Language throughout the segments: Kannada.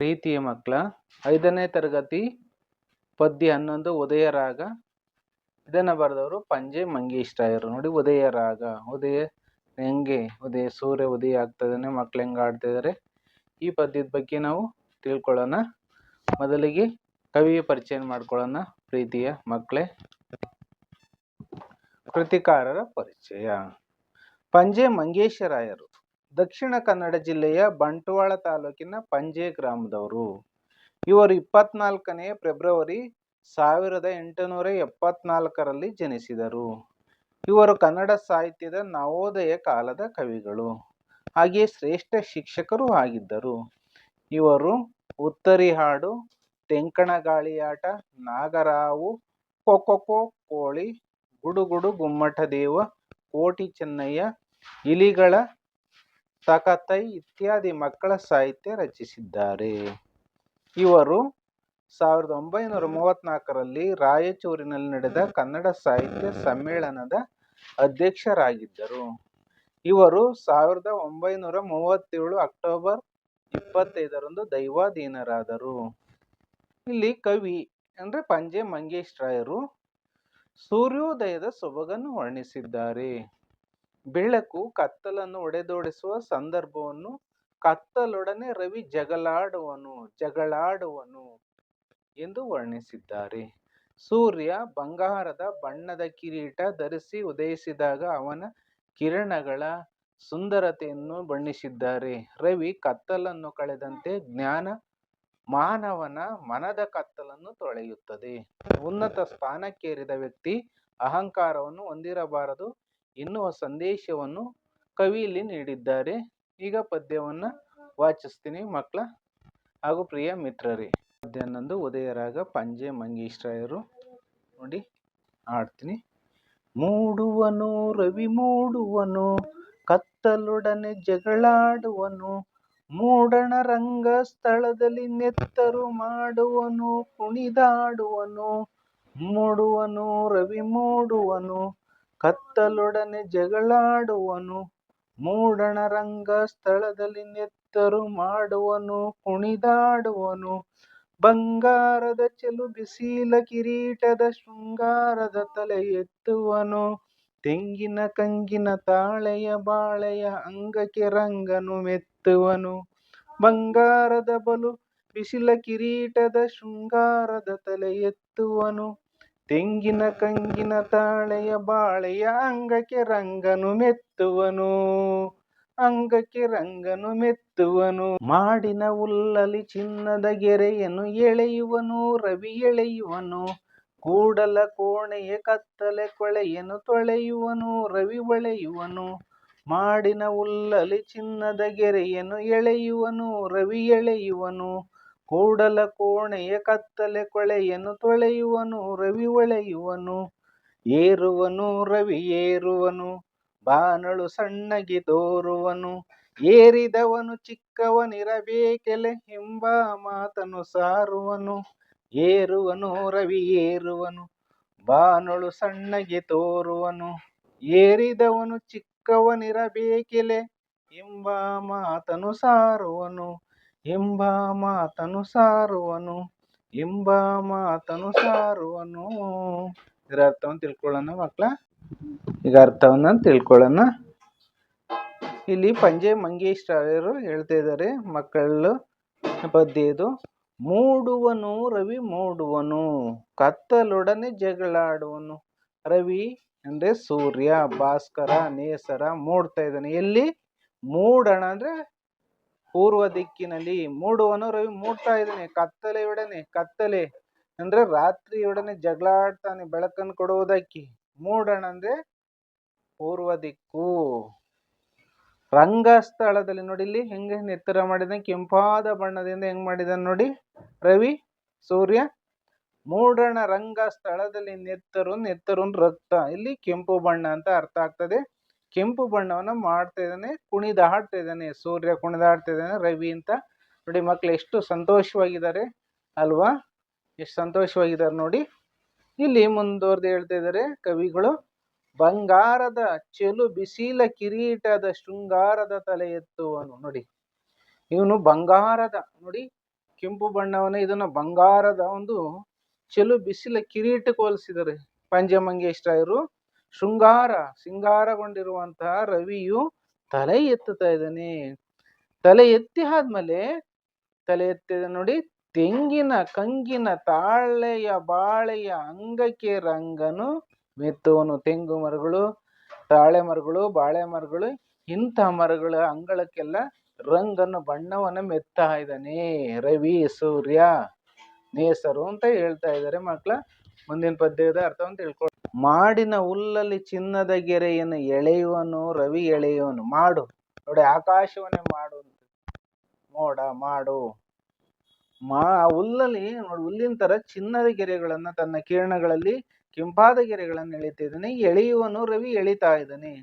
ಪ್ರೀತಿಯ ಮಕ್ಕಳ, ಐದನೇ ತರಗತಿ, ಪದ್ಯ ಹನ್ನೊಂದು, ಉದಯ ರಾಗ. ಇದನ್ನ ಬರೆದವರು ಪಂಜೆ ಮಂಗೇಶ್ರಾಯರು ನೋಡಿ, ಉದಯ ರಾಗ. ಉದಯ ಹೆಂಗೆ? ಉದಯ ಸೂರ್ಯ ಉದಯ ಆಗ್ತದಾನೆ, ಮಕ್ಳು ಹೆಂಗೆ ಆಡ್ತಾ ಇದಾರೆ ಈ ಪದ್ಯದ ಬಗ್ಗೆ ನಾವು ತಿಳ್ಕೊಳ್ಳೋಣ. ಮೊದಲಿಗೆ ಕವಿಯ ಪರಿಚಯ ಮಾಡ್ಕೊಳ್ಳೋಣ, ಪ್ರೀತಿಯ ಮಕ್ಕಳೇ. ಕೃತಿಕಾರರ ಪರಿಚಯ. ಪಂಜೆ ಮಂಗೇಶರಾಯರು ದಕ್ಷಿಣ ಕನ್ನಡ ಜಿಲ್ಲೆಯ ಬಂಟ್ವಾಳ ತಾಲೂಕಿನ ಪಂಜೆ ಗ್ರಾಮದವರು. ಇವರು ಇಪ್ಪತ್ನಾಲ್ಕನೇ ಫೆಬ್ರವರಿ ಸಾವಿರದ ಎಂಟುನೂರ ಎಪ್ಪತ್ನಾಲ್ಕರಲ್ಲಿ ಜನಿಸಿದರು. ಇವರು ಕನ್ನಡ ಸಾಹಿತ್ಯದ ನವೋದಯ ಕಾಲದ ಕವಿಗಳು. ಹಾಗೆಯೇ ಶ್ರೇಷ್ಠ ಶಿಕ್ಷಕರು ಆಗಿದ್ದರು. ಇವರು ಉತ್ತರಿ ಹಾಡು ತೆಂಕಣ ಗಾಳಿಯಾಟ ನಾಗರಾವು, ಕೊಕೊಕೊ, ಕೋಳಿ, ಗುಡುಗುಡು ಗುಮ್ಮಟ ದೇವ ಕೋಟಿ ಚೆನ್ನಯ್ಯ, ಇಲಿಗಳ ತಕತೈ ಇತ್ಯಾದಿ ಮಕ್ಕಳ ಸಾಹಿತ್ಯ ರಚಿಸಿದ್ದಾರೆ. ಇವರು ಸಾವಿರದ ಒಂಬೈನೂರ ಮೂವತ್ನಾಲ್ಕರಲ್ಲಿ ರಾಯಚೂರಿನಲ್ಲಿ ನಡೆದ ಕನ್ನಡ ಸಾಹಿತ್ಯ ಸಮ್ಮೇಳನದ ಅಧ್ಯಕ್ಷರಾಗಿದ್ದರು. ಇವರು ಸಾವಿರದ ಒಂಬೈನೂರ ಮೂವತ್ತೇಳು ಅಕ್ಟೋಬರ್ ಇಪ್ಪತ್ತೈದರಂದು ದೈವಾಧೀನರಾದರು. ಇಲ್ಲಿ ಕವಿ ಅಂದ್ರೆ ಪಂಜೆ ಮಂಗೇಶ್ ರಾಯರು ಸೂರ್ಯೋದಯದ ಸೊಬಗನ್ನು ವರ್ಣಿಸಿದ್ದಾರೆ. ಬೆಳಕು ಕತ್ತಲನ್ನು ಒಡೆದೋಡಿಸುವ ಸಂದರ್ಭವನ್ನು ಕತ್ತಲೊಡನೆ ರವಿ ಜಗಳಾಡುವನು ಜಗಳಾಡುವನು ಎಂದು ವರ್ಣಿಸಿದ್ದಾರೆ. ಸೂರ್ಯ ಬಂಗಾರದ ಬಣ್ಣದ ಕಿರೀಟ ಧರಿಸಿ ಉದಯಿಸಿದಾಗ ಅವನ ಕಿರಣಗಳ ಸುಂದರತೆಯನ್ನು ಬಣ್ಣಿಸಿದ್ದಾರೆ. ರವಿ ಕತ್ತಲನ್ನು ಕಳೆದಂತೆ ಜ್ಞಾನ ಮಾನವನ ಮನದ ಕತ್ತಲನ್ನು ತೊಳೆಯುತ್ತದೆ. ಉನ್ನತ ಸ್ಥಾನಕ್ಕೇರಿದ ವ್ಯಕ್ತಿ ಅಹಂಕಾರವನ್ನು ಹೊಂದಿರಬಾರದು. ಎನ್ನುವ ಸಂದೇಶವನ್ನು ಕವಿ ಇಲ್ಲಿ ನೀಡಿದ್ದಾರೆ. ಈಗ ಪದ್ಯವನ್ನ ವಾಚಿಸ್ತೀನಿ ಮಕ್ಕಳ ಹಾಗೂ ಪ್ರಿಯ ಮಿತ್ರರೇ, ಪದ್ಯ ಉದಯರಾಗ ಪಂಜೆ ಮಂಗೇಶ್ರಾಯರು. ನೋಡಿ ಆಡ್ತೀನಿ ಮೂಡುವನು, ರವಿ ಮೂಡುವನು, ಕತ್ತಲೊಡನೆ ಜಗಳಾಡುವನು, ಮೂಡಣ ರಂಗ ಸ್ಥಳದಲ್ಲಿ ನೆತ್ತರು ಮಾಡುವನು, ಕುಣಿದಾಡುವನು, ಮೂಡುವನು, ರವಿ ಮೂಡುವನು ಕತ್ತಲೊಡನೆ ಜಗಳಾಡುವನು, ಮೂಡಣ ರಂಗ ಸ್ಥಳದಲ್ಲಿ ನೆತ್ತರು ಮಾಡುವನು, ಕುಣಿದಾಡುವನು. ಬಂಗಾರದ ಚೆಲು ಬಿಸಿಲ ಕಿರೀಟದ ಶೃಂಗಾರದ ತಲೆ ಎತ್ತುವನು. ತೆಂಗಿನ ಕಂಗಿನ ತಾಳೆಯ ಬಾಳೆಯ ಅಂಗಕ್ಕೆ ರಂಗನು ಮೆತ್ತುವನು. ಬಂಗಾರದ ಬಲು ಬಿಸಿಲ ಕಿರೀಟದ ಶೃಂಗಾರದ ತಲೆ ಎತ್ತುವನು. ತೆಂಗಿನ ಕಂಗಿನ ತಾಳೆಯ ಬಾಳೆಯ ಅಂಗಕ್ಕೆ ರಂಗನು ಮೆತ್ತುವನು, ಅಂಗಕ್ಕೆ ರಂಗನು ಮೆತ್ತುವನು. ಮಾಡಿನ ಉಲ್ಲಲಿ ಚಿನ್ನದ ಗೆರೆಯನ್ನು ಎಳೆಯುವನು, ರವಿ ಎಳೆಯುವನು. ಕೂಡಲ ಕೋಣೆಯ ಕತ್ತಲೆ ಕೊಳೆಯನ್ನು ತೊಳೆಯುವನು, ರವಿ ಒಳೆಯುವನು. ಮಾಡಿನ ಉಲ್ಲಲಿ ಚಿನ್ನದ ಗೆರೆಯನ್ನು ಎಳೆಯುವನು, ರವಿ ಎಳೆಯುವನು. ಕೂಡಲ ಕೋಣೆಯ ಕತ್ತಲೆ ಕೊಳೆಯನ್ನು ತೊಳೆಯುವನು, ರವಿ ಒಳೆಯುವನು, ಏರುವನು, ರವಿ ಏರುವನು, ಬಾನಳು ಸಣ್ಣಗೆ ತೋರುವನು ಏರಿದವನು ಚಿಕ್ಕವನಿರಬೇಕೆಲೆ ಎಂಬ ಮಾತನು ಸಾರುವನು, ಏರುವನು, ರವಿ ಏರುವನು, ಬಾನಳು ಸಣ್ಣಗೆ ತೋರುವನು, ಏರಿದವನು ಚಿಕ್ಕವನಿರಬೇಕೆಲೆ ಎಂಬ ಮಾತನು ಸಾರುವನು. ಎಂಬ ಮಾತನು ಸಾರುವನು, ಎಂಬ ಮಾತನು ಸಾರುವನು. ಇದರ ಅರ್ಥವನ್ನು ತಿಳ್ಕೊಳ್ಳೋಣ ಮಕ್ಕಳ ಈಗ ಅರ್ಥವನ್ನ ತಿಳ್ಕೊಳ್ಳೋಣ. ಇಲ್ಲಿ ಪಂಜೆ ಮಂಗೇಶ್ ರಾಯರು ಹೇಳ್ತಾ ಇದ್ದಾರೆ, ಮಕ್ಕಳು ಪದ್ಯ ಇದು ಮೂಡುವನು, ರವಿ ಮೂಡುವನು, ಕತ್ತಲೊಡನೆ ಜಗಳಾಡುವನು. ರವಿ ಅಂದ್ರೆ ಸೂರ್ಯ, ಭಾಸ್ಕರ, ನೇಸರ ಮೂಡ್ತಾ ಇದ್ದಾನೆ. ಎಲ್ಲಿ? ಮೂಡಣ ಅಂದ್ರೆ ಪೂರ್ವ ದಿಕ್ಕಿನಲ್ಲಿ ಮೂಡುವನು ರವಿ ಮೂಡ್ತಾ ಇದ್ದಾನೆ ಕತ್ತಲೆಯೊಡನೆ ಕತ್ತಲೆ ಅಂದ್ರೆ ರಾತ್ರಿಯೊಡನೆ ಜಗಳಾಡ್ತಾನೆ ಬೆಳಕನ್ನು ಕೊಡುವುದಕ್ಕೆ. ಮೂಡಣ ಅಂದ್ರೆ ಪೂರ್ವ ದಿಕ್ಕು. ರಂಗಸ್ಥಳದಲ್ಲಿ ನೋಡಿ, ಇಲ್ಲಿ ಹೆಂಗೆ ನೆತ್ತರ ಮಾಡಿದ ಕೆಂಪಾದ ಬಣ್ಣದಿಂದ ಹೆಂಗ್ ಮಾಡಿದಾನೆ ನೋಡಿ ರವಿ, ಸೂರ್ಯ. ಮೂಡಣ ರಂಗ ಸ್ಥಳದಲ್ಲಿ ನೆತ್ತರು ನೆತ್ತರು ರಕ್ತ. ಇಲ್ಲಿ ಕೆಂಪು ಬಣ್ಣ ಅಂತ ಅರ್ಥ ಆಗ್ತದೆ. ಕೆಂಪು ಬಣ್ಣವನ್ನ ಮಾಡ್ತಾ ಇದ್ದಾನೆ ಕುಣಿದಾಡ್ತಾ ಇದ್ದಾನೆ. ಸೂರ್ಯ ಕುಣಿದಾಡ್ತಾ ಇದ್ದಾನೆ, ರವಿ ಅಂತ. ನೋಡಿ ಮಕ್ಳು ಎಷ್ಟು ಸಂತೋಷವಾಗಿದ್ದಾರೆ ಅಲ್ವಾ? ಎಷ್ಟು ಸಂತೋಷವಾಗಿದ್ದಾರೆ ನೋಡಿ. ಇಲ್ಲಿ ಮುಂದುವರೆದು ಹೇಳ್ತಾ ಇದ್ದಾರೆ ಕವಿಗಳು, ಬಂಗಾರದ ಚೆಲು ಬಿಸಿಲ ಕಿರೀಟದ ಶೃಂಗಾರದ ತಲೆ ಎತ್ತುವನು ನೋಡಿ, ಇವನು ಬಂಗಾರದ, ನೋಡಿ, ಕೆಂಪು ಬಣ್ಣವನ್ನ ಇದನ್ನ ಬಂಗಾರದ ಒಂದು ಚೆಲು ಬಿಸಿಲ ಕಿರೀಟಕ್ಕೆ ಹೋಲಿಸಿದ್ದಾರೆ. ಪಂಚಮಂಗೇಶ್ವರರು ಶೃಂಗಾರ ಸಿಂಗಾರಗೊಂಡಿರುವಂತಹ ರವಿಯು ತಲೆ ಎತ್ತುತ್ತಾ ಇದ್ದಾನೆ. ತಲೆ ಎತ್ತಿ ಆದ್ಮೇಲೆ ತಲೆ ಎತ್ತಿದ ನೋಡಿ ತೆಂಗಿನ ಕಂಗಿನ ತಾಳೆಯ ಬಾಳೆಯ ಅಂಗಕ್ಕೆ ರಂಗನು ಮೆತ್ತುವನು. ತೆಂಗು ಮರಗಳು, ತಾಳೆ ಮರಗಳು, ಬಾಳೆ ಮರಗಳು, ಇಂಥ ಮರಗಳ ಅಂಗಳಕ್ಕೆಲ್ಲ ರಂಗನ್ನು ಬಣ್ಣವನ್ನು ಮೆತ್ತಾ ಇದ್ದಾನೆ. ರವಿ, ಸೂರ್ಯ, ನೇಸರು ಅಂತ ಹೇಳ್ತಾ ಇದ್ದಾರೆ ಮಕ್ಕಳ ಮುಂದಿನ ಪದ್ಯದ ಅರ್ಥವನ್ನು ತಿಳ್ಕೊ ಮಾಡಿನ ಹುಲ್ಲಲ್ಲಿ ಚಿನ್ನದ ಗೆರೆಯನ್ನು ಎಳೆಯುವನು, ರವಿ ಎಳೆಯುವನು. ಮಾಡು. ನೋಡಿ, ಆಕಾಶವನ್ನೇ ಮಾಡು. ಮೋಡ, ಮಾಡು. ಮಾ ಹುಲ್ಲಲ್ಲಿ, ನೋಡಿ, ಹುಲ್ಲಿನ ತರ ಚಿನ್ನದ ಗೆರೆಗಳನ್ನ ತನ್ನ ಕಿರಣಗಳಲ್ಲಿ, ಕೆಂಪಾದ ಗೆರೆಗಳನ್ನು ಎಳಿತಿದ್ದಾನೆ. ಎಳೆಯುವನು, ರವಿ ಎಳಿತಾ ಇದ್ದಾನೆ.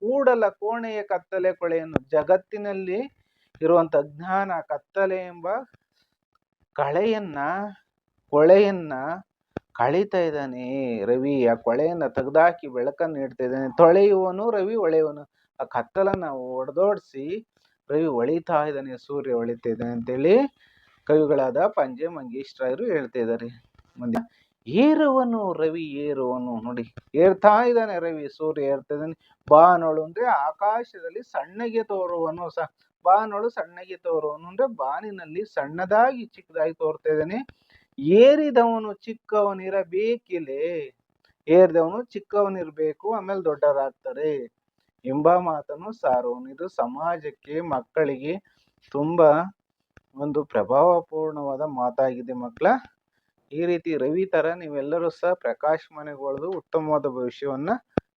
ಕೂಡಲ ಕೋಣೆಯ ಕತ್ತಲೆ ಕೊಳೆಯನ್ನು ಜಗತ್ತಿನಲ್ಲಿ ಇರುವಂತ ಜ್ಞಾನ ಕತ್ತಲೆ ಎಂಬ ಕಳೆಯನ್ನ, ಕೊಳೆಯನ್ನ ಕಳೀತಾ ಇದ್ದಾನೆ ರವಿ, ಆ ಕೊಳೆಯನ್ನ ತೆಗೆದಾಕಿ ಬೆಳಕನ್ನು ನೀಡ್ತಾ ಇದ್ದಾನೆ. ತೊಳೆಯುವನು ರವಿ, ಒಳೆಯುವನು. ಆ ಕತ್ತಲನ್ನ ಒಡೆದೋಡಿಸಿ ರವಿ ಹೊಳಿತಾ ಇದ್ದಾನೆ. ಸೂರ್ಯ ಹೊಳಿತಾ ಇದ್ದಾನೆ ಅಂತೇಳಿ ಕವಿಗಳಾದ ಪಂಜೆ ಮಂಗೇಶ್ರಾಯರು ಹೇಳ್ತಾ ಇದ್ದಾರೆ. ಮುಂದೆ ಏರುವನು ರವಿ, ಏರುವನು ನೋಡಿ. ಏರ್ತಾ ಇದ್ದಾನೆ ರವಿ, ಸೂರ್ಯ ಏರ್ತಾ ಇದ್ದಾನೆ. ಬಾನೋಳು ಅಂದ್ರೆ ಆಕಾಶದಲ್ಲಿ ಸಣ್ಣಗೆ ತೋರುವನು ಸಹ. ಬಾನೋಳು ಸಣ್ಣಗೆ ತೋರುವನು ಅಂದ್ರೆ ಬಾನಿನಲ್ಲಿ ಸಣ್ಣದಾಗಿ ಚಿಕ್ಕದಾಗಿ ತೋರ್ತಾ ಇದ್ದಾನೆ. ಏರಿದವನು ಚಿಕ್ಕವನಿರಬೇಕಿಲೆ ಏರಿದವನು ಚಿಕ್ಕವನಿರಬೇಕು, ಆಮೇಲೆ ದೊಡ್ಡವರಾಗ್ತಾರೆ. ಎಂಬ ಮಾತನ್ನು ಸಾರುವನು ಇದು ಸಮಾಜಕ್ಕೆ, ಮಕ್ಕಳಿಗೆ ತುಂಬಾ ಒಂದು ಪ್ರಭಾವಪೂರ್ಣವಾದ ಮಾತಾಗಿದೆ ಮಕ್ಕಳ ಈ ರೀತಿ ರವಿ ಥರ ನೀವೆಲ್ಲರೂ ಸಹ ಪ್ರಕಾಶಮಾನಗೊಳ್ದು ಉತ್ತಮವಾದ ಭವಿಷ್ಯವನ್ನ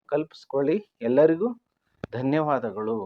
ಕಲ್ಪಿಸ್ಕೊಳ್ಳಿ. ಎಲ್ಲರಿಗೂ ಧನ್ಯವಾದಗಳು.